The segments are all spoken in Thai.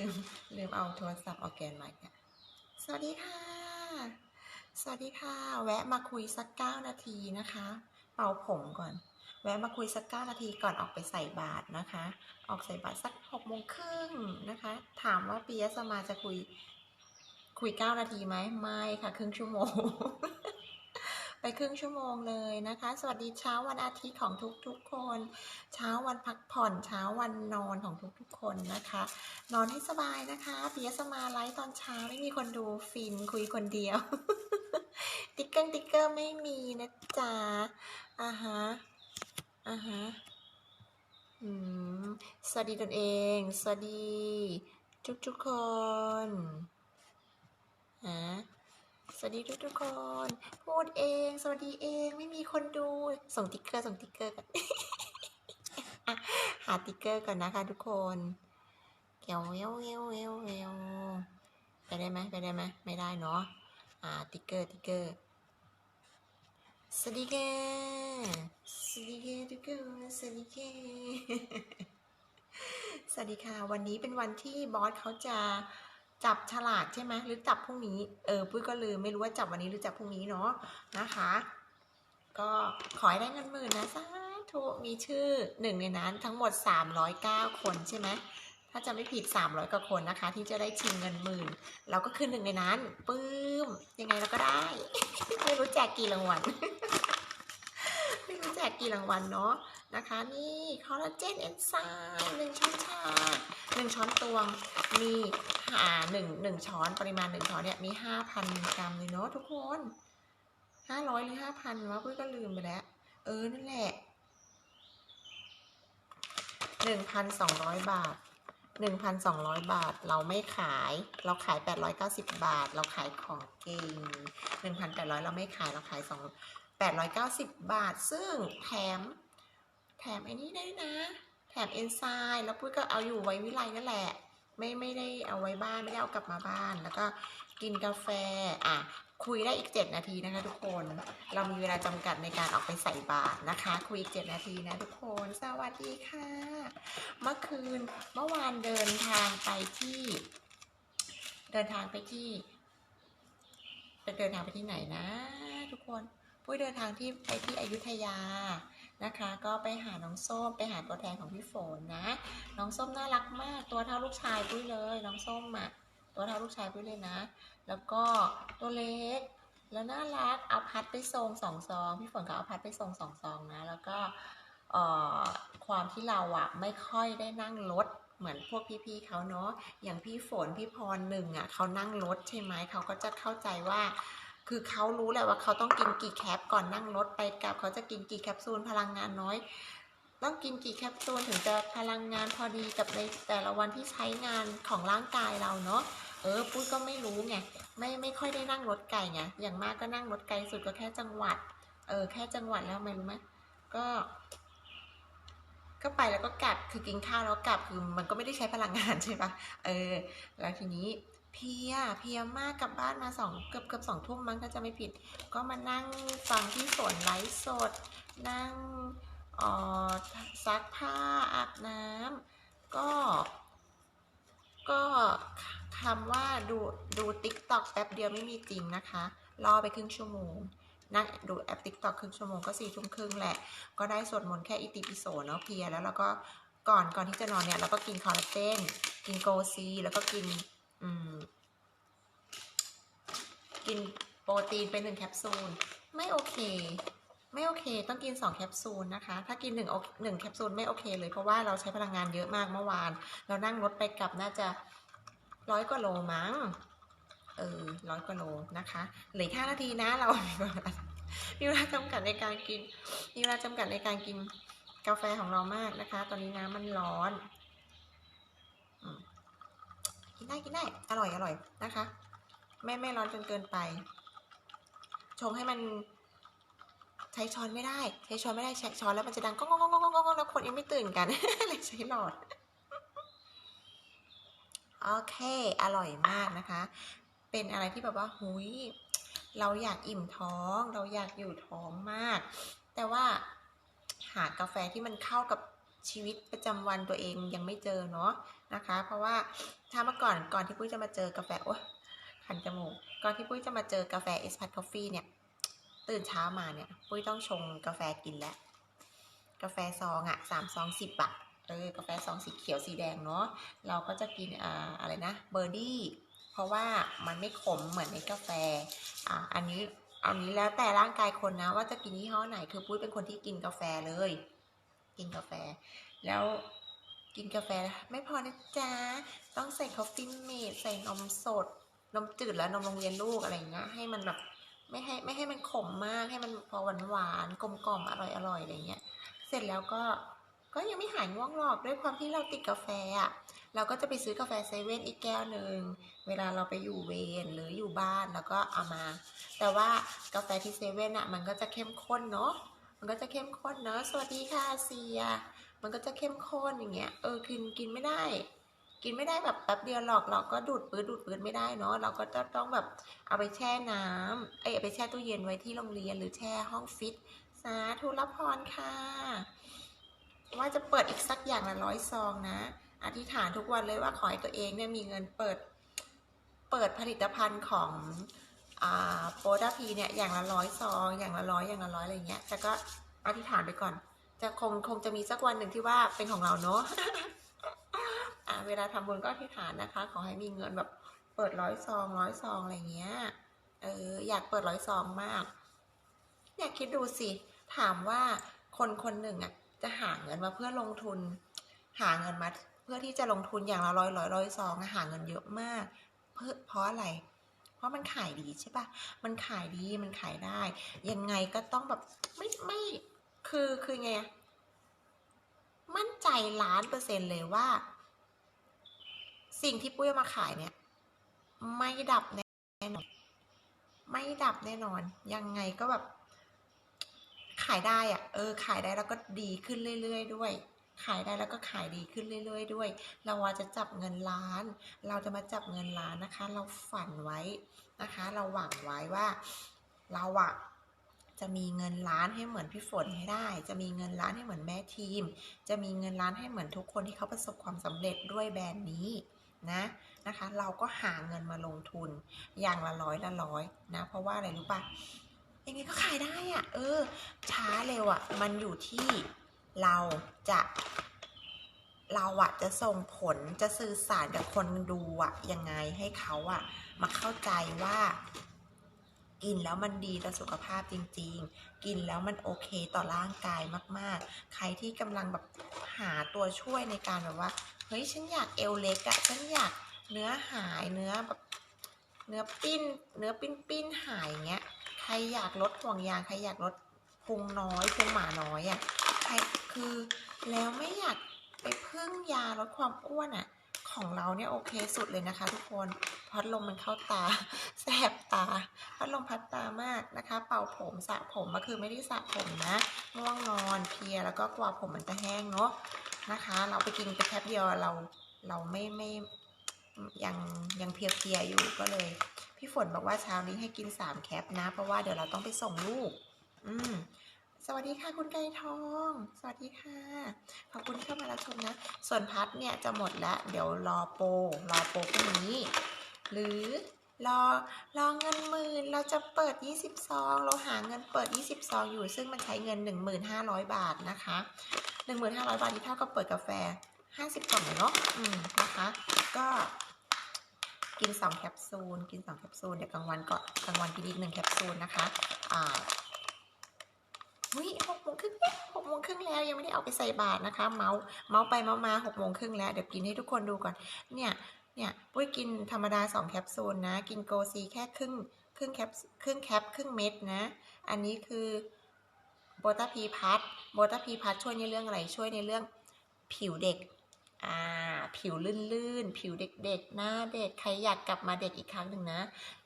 ลืมลืมเอาโทรศัพท์ออแกนมาอีกอะสวัสดีค่ะ สวัสดีค่ะ แวะมาคุยสักเก้านาทีนะคะ เป่าผมก่อน แวะมาคุยสักเก้านาทีก่อนออกไปใส่บาตรนะคะ ออกใส่บาตรสักหกโมงครึ่งนะคะ ถามว่าปียสมาจะคุย คุยเก้านาทีไหมไม่ค่ะ ครึ่งชั่วโมง ครึ่งชั่วโมงเลยนะคะ สวัสดีเช้าวันอาทิตย์ของทุกๆคน เช้าวันพักผ่อนเช้าวันนอนของทุกๆคนนะคะ นอนให้สบายนะคะปิยสมาไลฟ์ตอนเช้าไม่มีคนดูฟินคุยคนเดียว ติ๊กเกอร์ติ๊กเกอร์ไม่มีนะจ๊ะอ่าฮะอ่าฮะอืมสวัสดีตนเอง สวัสดี ทุกทุกๆคนฮะ สวัสดีทุกทุกคน พูดเอง สวัสดีเอง ไม่มีคนดู ส่งติ๊กเกอร์ ส่งติ๊กเกอร์กันอะหาติ๊กเกอร์ก่อนนะคะทุกคนเกียวเววเววเววเววไปได้ไหมไปได้ไหมไม่ได้เนาะ อ่า ติ๊กเกอร์ ติ๊กเกอร์ สวัสดีค่ะสวัสดีค่ะทุกคนสวัสดีค่ะสวัสดีค่ะ วันนี้เป็นวันที่บอสเขาจะ จับฉลากใช่ไหมหรือจับพรุ่งนี้ เออปุ้ยก็ลืมไม่รู้ว่าจับวันนี้หรือจับพรุ่งนี้เนาะนะคะ ก็ขอให้ได้เงินหมื่นนะสาธุมีชื่อหนึ่งในนั้นทั้งหมด 309 คนใช่ไหมถ้าจะไม่ผิด 300กว่าคนนะคะ ที่จะได้ชิงเงินหมื่น เราก็คือหนึ่งในนั้นปื้มยังไงเราก็ได้ ไม่รู้แจกกี่รางวัล ไม่รู้แจกกี่รางวัลเนาะนะคะ นี่คอลลาเจนเอนไซม์หนึ่งช้อนชาหนึ่งช้อนตวงมีอ่าหนึ่งหนึ่งช้อนปริมาณหนึ่งช้อนเนี่ยมีห้าพันมิลลิกรัมเลยเนาะทุกคนห้าร้อยหรือห้าพันวะปุ้ยก็ลืมไปแล้ว เออ นั่นแหละหนึ่งพันสองร้อยบาทหนึ่งพันสองร้อยบาทเราไม่ขาย เราขายแปดร้อยเก้าสิบบาท เราขายของเก่งหนึ่งพันแปดร้อยเราไม่ขายเราขายสอง แปดร้อยเก้าสิบบาท ซึ่งแถม แถมไอ้นี่ได้นะ แถมเอนไซม์แล้วปุ้ยก็เอาอยู่ไว้วิไลนั่นแหละ ไม่ไม่ได้เอาไว้บ้านไม่ได้เอากลับมาบ้าน แล้วก็กินกาแฟ อะ คุยได้อีก 7 นาทีนะคะทุกคน เรามีเวลาจำกัดในการออกไปใส่บาตรนะคะ คุยอีก 7 นาทีนะทุกคน สวัสดีค่ะ เมื่อคืนเมื่อวานเดินทางไปที่ เดินทางไปที่จะเดินทางไปที่ไหนนะ ทุกคน ปุ้ยเดินทางที่ไปที่อยุธยานะคะ ก็ไปหาน้องส้มไปหาตัวแทนของพี่ฝนนะ น้องส้มน่ารักมาก ตัวเท่าลูกชายปุ้ยเลย น้องส้มอะตัวเท่าลูกชายปุ้ยเลยนะ แล้วก็ตัวเล็กแล้วน่ารักเอาพัดไปส่งสองซองพี่ฝนก็เอาพัดไปส่งสองซองนะ แล้วก็ความที่เราอะไม่ค่อยได้นั่งรถเหมือนพวกพี่ๆเขาเนาะอย่างพี่ฝนพี่พรหนึ่งอะเขานั่งรถใช่ไหมเขาก็จะเข้าใจว่า คือเขารู้แหละว่าเขาต้องกินกี่แคปก่อนนั่งรถไปกลับเขาจะกินกี่แคปซูลพลังงานน้อย ต้องกินกี่แคปซูลถึงจะพลังงานพอดีกับในแต่ละวันที่ใช้งานของร่างกายเราเนาะเออปุ้ยก็ไม่รู้ไงไม่ไม่ค่อยได้นั่งรถไกลไงอย่างมากก็นั่งรถไกลสุดก็แค่จังหวัด เออแค่จังหวัดแล้วไม่รู้ไหมก็ก็ไปแล้วก็กลับคือกินข้าวแล้วกลับคือมันก็ไม่ได้ใช้พลังงานใช่ปะเออ แล้วทีนี้ เพียเพียมากกลับบ้านมาสองเกือบเกือบสองทุ่มมั้งถ้าจะไม่ผิด ก็มานั่งฟังที่ฝนไลฟ์สด นั่งออซักผ้าอาบน้ำก็ ก็คำว่าดูดูติ๊กต็อกแป๊บเดียวไม่มีจริงนะคะ รอไปครึ่งชั่วโมงนั่งดูแอปติ๊กต็อกครึ่งชั่วโมงก็สี่ทุ่มครึ่งแหละ ก็ได้สวดมนต์แค่อิติปิโสเนาะเพียแล้วเราก็ก่อนก่อนที่จะนอนเนี่ยเราก็กินคอลลาเจนกินโกซี แล้วก็กิน กินโปรตีนไปหนึ่งแคปซูล ไม่โอเค ไม่โอเค ต้องกินสองแคปซูลนะคะ ถ้ากินหนึ่งหนึ่งแคปซูลไม่โอเคเลยเพราะว่าเราใช้พลังงานเยอะมากเมื่อวาน เรานั่งรถไปกลับน่าจะร้อยกว่าโลมั้งเออร้อยกว่าโลนะคะเหลือห้านาทีนะเรามีเวลาจำกัดในการกินมีเวลาจำกัดในการกินกาแฟของเรามากนะคะ ตอนนี้น้ำมันร้อน กินได้กินได้ อร่อยอร่อยนะคะ ไม่ไม่ร้อนจนเกินไป ชงให้มันใช้ช้อนไม่ได้ ใช้ช้อนไม่ได้ใช้ช้อนแล้วมันจะดังก้องก้องก้องก้องก้องแล้วคนยังไม่ตื่นกันเลยใช้หลอดโอเค อร่อยมากนะคะ เป็นอะไรที่แบบว่าหุยเราอยากอิ่มท้อง เราอยากอยู่ท้องมาก แต่ว่าหากาแฟที่มันเข้ากับ ชีวิตประจำวันตัวเองยังไม่เจอเนาะนะคะ เพราะว่าถ้าเมื่อก่อนก่อนที่ปุ้ยจะมาเจอกาแฟโอ้คันจมูกก่อนที่ปุ้ยจะมาเจอกาแฟเอสพัทคอฟฟี่เนี่ยตื่นเช้ามาเนี่ย ปุ้ยต้องชงกาแฟกินแล้วกาแฟซองอะสามซองสิบบาทเออกาแฟซองสีเขียวสีแดงเนาะเราก็จะกินอ่าอะไรนะเบอร์ดี้เพราะว่ามันไม่ขมเหมือนในกาแฟอ่าอันนี้อันนี้แล้วแต่ร่างกายคนนะว่าจะกินยี่ห้อไหนคือปุ้ยเป็นคนที่กินกาแฟเลย กินกาแฟ แล้วกินกาแฟไม่พอนะจ๊ะ ต้องใส่คอฟฟี่เมดใส่นมสด นมจืดและนมโรงเรียนลูกอะไรเงี้ยให้มันแบบไม่ให้ไม่ให้มันขมมากให้มันพอหวานหวานๆกลมกล่อมอร่อยอร่อยอะไรเงี้ย เสร็จแล้วก็ก็ยังไม่หายง่วงหรอกด้วยความที่เราติดกาแฟอะเราก็จะไปซื้อกาแฟเซเว่นอีกแก้วหนึ่งเวลาเราไปอยู่เวรหรืออยู่บ้านแล้วก็เอามา แต่ว่ากาแฟที่เซเว่นอะมันก็จะเข้มข้นเนาะ มันก็จะเข้มข้นเนาะสวัสดีค่ะเซีย มันก็จะเข้มข้นอย่างเงี้ยเออกินกินไม่ได้ กินไม่ได้แบบแป๊บเดียวหรอกเราก็ดูดปื้ดดูดปื้ดไม่ได้เนาะเราก็จะต้องแบบเอาไปแช่น้ำเอ้ยเอาไปแช่ตู้เย็นไว้ที่โรงเรียนหรือแช่ห้องฟิตสาธุรพรค่ะว่าจะเปิดอีกสักอย่างละร้อยซองนะ อธิษฐานทุกวันเลยว่าขอให้ตัวเองเนี่ยมีเงินเปิด เปิดผลิตภัณฑ์ของ โปรดาพีเนี่ยอย่างละร้อยซองอย่างละร้อยอย่างละร้อยอะไรเงี้ยแต่ก็อธิษฐานไปก่อน จะคงคงจะมีสักวันหนึ่งที่ว่าเป็นของเราเนาะเวลาทำบุญก็อธิษฐานนะคะ ขอให้มีเงินแบบเปิดร้อยซองร้อยซองอะไรเงี้ยเอออยากเปิดร้อยซองมากอยากคิดดูสิ ถามว่าคนคนหนึ่งอะจะหาเงินมาเพื่อลงทุน หาเงินมาเพื่อที่จะลงทุนอย่างละร้อยร้อยร้อยซองหาเงินเยอะมาก เพื่อเพราะอะไร เพราะมันขายดีใช่ปะมันขายดีมันขายได้ ยังไงก็ต้องแบบไม่ไม่คือคือไงมั่นใจล้านเปอร์เซ็นต์เลยว่า สิ่งที่ปุ้ยมาขายเนี่ย ไม่ดับแน่นอน ไม่ดับแน่นอน ยังไงก็แบบ ขายได้อะเออ ขายได้แล้วก็ดีขึ้นเรื่อยๆด้วย ขายได้แล้วก็ขายดีขึ้นเรื่อย ๆ ด้วย เราว่าจะจับเงินล้าน เราจะมาจับเงินล้านนะคะ เราฝันไว้นะคะ เราหวังไว้ว่าเราอะจะมีเงินล้านให้เหมือนพี่ฝนให้ได้ จะมีเงินล้านให้เหมือนแม่ทีม จะมีเงินล้านให้เหมือนทุกคนที่เขาประสบความสำเร็จด้วยแบรนด์นี้นะนะคะ เราก็หาเงินมาลงทุนอย่างละร้อยละร้อยนะ เพราะว่าอะไรรู้ปะยังไงก็ขายได้อะเออ ช้าเร็วอะมันอยู่ที่ เราจะเราอะจะส่งผลจะสื่อสารกับคนดูอะยังไงให้เขาอะมาเข้าใจว่า กินแล้วมันดีต่อสุขภาพจริง ๆ กินแล้วมันโอเคต่อร่างกายมาก ๆ ใครที่กำลังแบบหาตัวช่วยในการแบบว่าเฮ้ยฉันอยากเอวเล็กอะฉันอยากเนื้อหายเนื้อแบบเนื้อปิ้น เนื้อปิ้นปิ้นหายอย่างเงี้ยใครอยากลดห่วงยางใครอยากลดพุงน้อยพุงหมาน้อยอะ่ะ ใครคือแล้วไม่อยากไปพึ่งยาลดความอ้วนอะ่ะของเราเนี่ยโอเคสุดเลยนะคะ ทุกคนพัดลมมันเข้าตาแสบตา พัดลมพัดตามากนะคะ เป่าผมสระผมก็คือไม่ได้สระผมนะง่วงนอนเพลียแล้วก็กว่าผมมันจะแห้งเนาะนะคะ เราไปกินไปแคปเดียวเราเราไม่ไม่ยังยังเพลียอยู่ก็เลย พี่ฝนบอกว่าเช้านี้ให้กินสามแคปนะ เพราะว่าเดี๋ยวเราต้องไปส่งลูก อืม สวัสดีค่ะคุณไก่ทอง สวัสดีค่ะ ขอบคุณที่เข้ามารับชมนะ ส่วนพัดเนี่ยจะหมดแล้ว เดี๋ยวรอโปรรอโปรพรุ่งนี้ หรือรอรอเงินหมื่นเราจะเปิด 20ซองเราหาเงินเปิด 20ซองอยู่ ซึ่งมันใช้เงิน 1,500 บาทนะคะ 1,500 บาทที่เท่ากับเปิดกาแฟ 50กล่องเลยเนาะอืมนะคะ ก็กิน 2 แคปซูล กิน 2 แคปซูล เดี๋ยวกลางวันก่อนกลางวันกินอีกหนึ่งแคปซูลนะคะ อ่า หกโมงครึ่งแล้วหกโมงครึ่งแล้วยังไม่ได้เอาไปใส่บาตรนะคะ เมาส์เมาส์ไปเมาส์มาหกโมงครึ่งแล้วเดี๋ยวกินให้ทุกคนดูก่อน เนี่ยเนี่ยปุ้ยกินธรรมดา2แคปซูลนะ กินโกซีแค่ครึ่งครึ่งแคปครึ่งแคปครึ่งเม็ดนะ อันนี้คือโบตาพีพัทโบตาพีพัทช่วยในเรื่องอะไรช่วยในเรื่องผิวเด็กอ่าผิวลื่นๆ ผิวเด็กๆ หน้าเด็ก ใครอยากกลับมาเด็กอีกครั้งหนึ่งนะ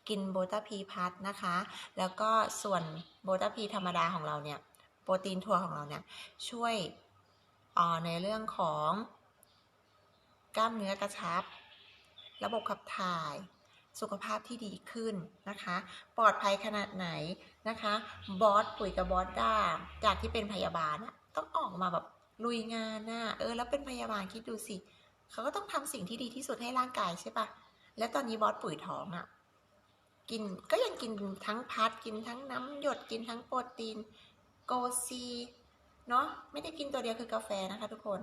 กินโบตาพีพัทนะคะ แล้วก็ส่วนโบตาพีธรรมดาของเราเนี่ย โปรตีนถั่วของเราเนี่ยช่วยออในเรื่องของกล้ามเนื้อกระชับ ระบบขับถ่ายสุขภาพที่ดีขึ้นนะคะ ปลอดภัยขนาดไหนนะคะ บอสปุ๋ยกับบอสด้าจากที่เป็นพยาบาลต้องออกมาแบบลุยงานน่ะเออแล้วเป็นพยาบาลคิดดูสิเขาก็ต้องทำสิ่งที่ดีที่สุดให้ร่างกายใช่ปะแล้วตอนนี้บอสปุ๋ยท้องอะ่ะกินก็ยังกินทั้งพัดกินทั้งน้ำหยดกินทั้งโปรตีน โกซีเนาะไม่ได้กินตัวเดียวคือกาแฟนะคะทุกคน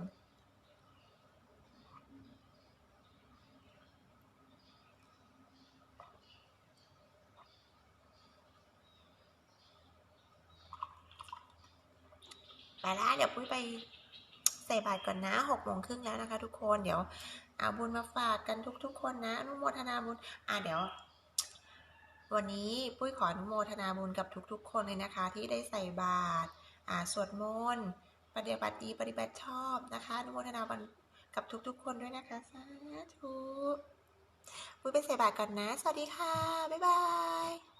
ไปละเดี๋ยวปุ้ยไปใส่บาตรก่อนนะหกโมงครึ่งแล้วนะคะ ทุกคนเดี๋ยวเอาบุญมาฝากกันทุกๆคนนะนุโมทนาบุญอะเดี๋ยว วันนี้ปุ้ยขออนุโมทนาบุญกับทุกๆ คนเลยนะคะ ที่ได้ใส่บาตรอ่าสวดมนต์ปฏิบัติดีปฏิบัติชอบนะคะอนุโมทนาบุญกับทุกๆ คนด้วยนะคะสาธุปุ้ยไปใส่บาตรก่อนนะ สวัสดีค่ะ บ๊ายบาย